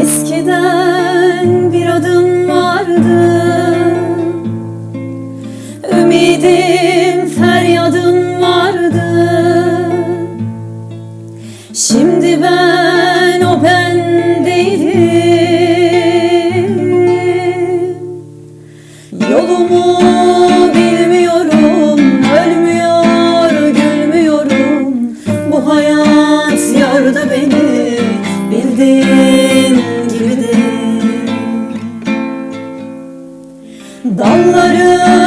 Eskiden bir adım vardı. Ümidim feryadım vardı. Şimdi ben o ben değilim Yolumu bilmiyorum Ölmüyor gülmüyorum. Bu hayat yordu beni Bildiğin Dalları